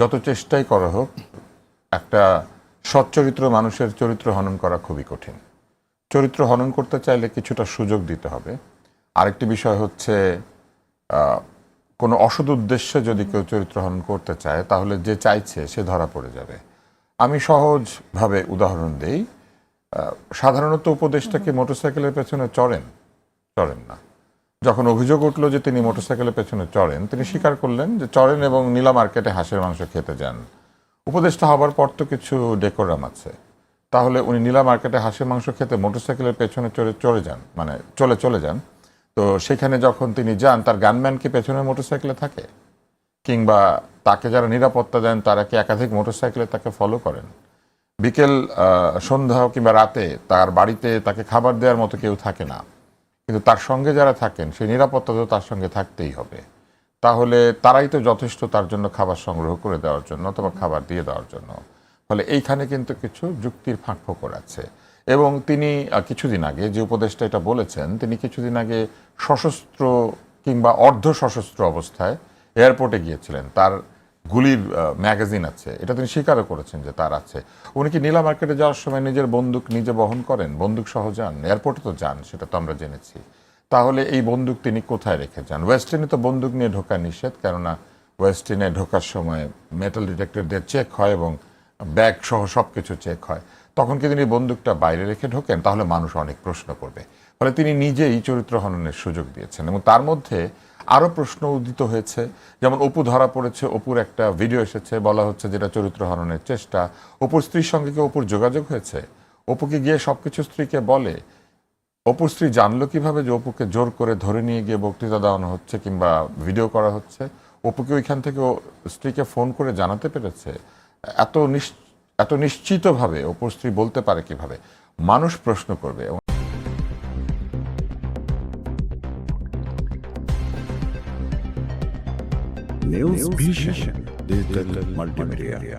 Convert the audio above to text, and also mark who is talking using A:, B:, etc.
A: যত চেষ্টাই করা হোক, একটা সচ্চরিত্র মানুষের চরিত্র হনন করা খুবই কঠিন। চরিত্র হনন করতে চাইলে কিছুটা সুযোগ দিতে হবে। আরেকটি বিষয় হচ্ছে কোনো অসৎ উদ্দেশ্যে যদি কেউ চরিত্র হনন করতে চায়, তাহলে যে চাইছে সে ধরা পড়ে যাবে। আমি সহজভাবে উদাহরণ দেই সাধারণত উপদেশটাকে মোটরসাইকেলের পেছনে চড়েন? চড়েন না। যখন অভিযোগ উঠল যে তিনি মোটরসাইকেলের পেছনে চড়েন, তিনি স্বীকার করলেন যে চড়েন এবং নীলা মার্কেটে হাঁসের মাংস খেতে যান। উপদেষ্টা হবার পর তো কিছু ডেকোরাম আছে। তাহলে উনি নীলা মার্কেটে হাঁসের মাংস খেতে মোটরসাইকেলের পেছনে চড়ে চড়ে যান মানে চলে চলে যান। তো সেখানে যখন তিনি যান, তার গানম্যান কি পেছনে মোটরসাইকেলে থাকে? কিংবা তাকে যারা নিরাপত্তা দেন, তারা কি একাধিক মোটরসাইকেলে তাকে ফলো করেন? বিকেল সন্ধ্যা কিংবা রাতে তার বাড়িতে তাকে খাবার দেওয়ার মতো কেউ থাকে না। কিন্তু তার সঙ্গে যারা থাকেন, সেই নিরাপত্তা তো তার সঙ্গে থাকতেই হবে। তাহলে তারাই তো যথেষ্ট তার জন্য খাবার সংগ্রহ করে দেওয়ার জন্য অথবা খাবার দিয়ে দেওয়ার জন্য। ফলে এইখানে কিন্তু কিছু যুক্তির ফাঁক ফোকর আছে। এবং তিনি কিছুদিন আগে যে উপদেশটা এটা বলেছেন, তিনি কিছুদিন আগে সশস্ত্র কিংবা অর্ধ সশস্ত্র অবস্থায় এয়ারপোর্টে গিয়েছিলেন। তার গুলির ম্যাগাজিন আছে। এটা তিনি স্বীকারও করেছেন যে তার আছে। উনি কি নীলা মার্কেটে যাওয়ার সময় নিজের বন্দুক নিজে বহন করেন? বন্দুক সহ যান? এয়ারপোর্টে তো যান, সেটা তো আমরা জেনেছি। তাহলে এই বন্দুক তিনি কোথায় রেখে যান? ওয়েস্টার্নে তো বন্দুক নিয়ে ঢোকা নিষেধ, কেননা ওয়েস্টার্নে ঢোকার সময় মেটাল ডিটেক্টর দিয়ে চেক হয় এবং ব্যাগ সহ সব কিছু চেক হয়। তখন কি তিনি বন্দুকটা বাইরে রেখে ঢোকেন? তাহলে মানুষ অনেক প্রশ্ন করবে। ফলে তিনি নিজেই চরিত্র হননের সুযোগ দিয়েছেন এবং তার মধ্যে আরও প্রশ্ন উদিত হয়েছে। যেমন, অপু ধরা পড়েছে, অপুর একটা ভিডিও এসেছে, বলা হচ্ছে যেটা চরিত্র হরণের চেষ্টা। অপুর স্ত্রীর সঙ্গে কি অপুর যোগাযোগ হয়েছে? অপুকে গিয়ে সব কিছু স্ত্রীকে বলে? অপুর স্ত্রী জানলো কীভাবে যে অপুকে জোর করে ধরে নিয়ে গিয়ে বক্তৃতা দেওয়ানো হচ্ছে কিংবা ভিডিও করা হচ্ছে? অপুকে ওইখান থেকে স্ত্রীকে ফোন করে জানাতে পেরেছে? এত এত নিশ্চিতভাবে অপুর স্ত্রী বলতে পারে কীভাবে? মানুষ প্রশ্ন করবে এবং
B: News Vision Digital Multimedia.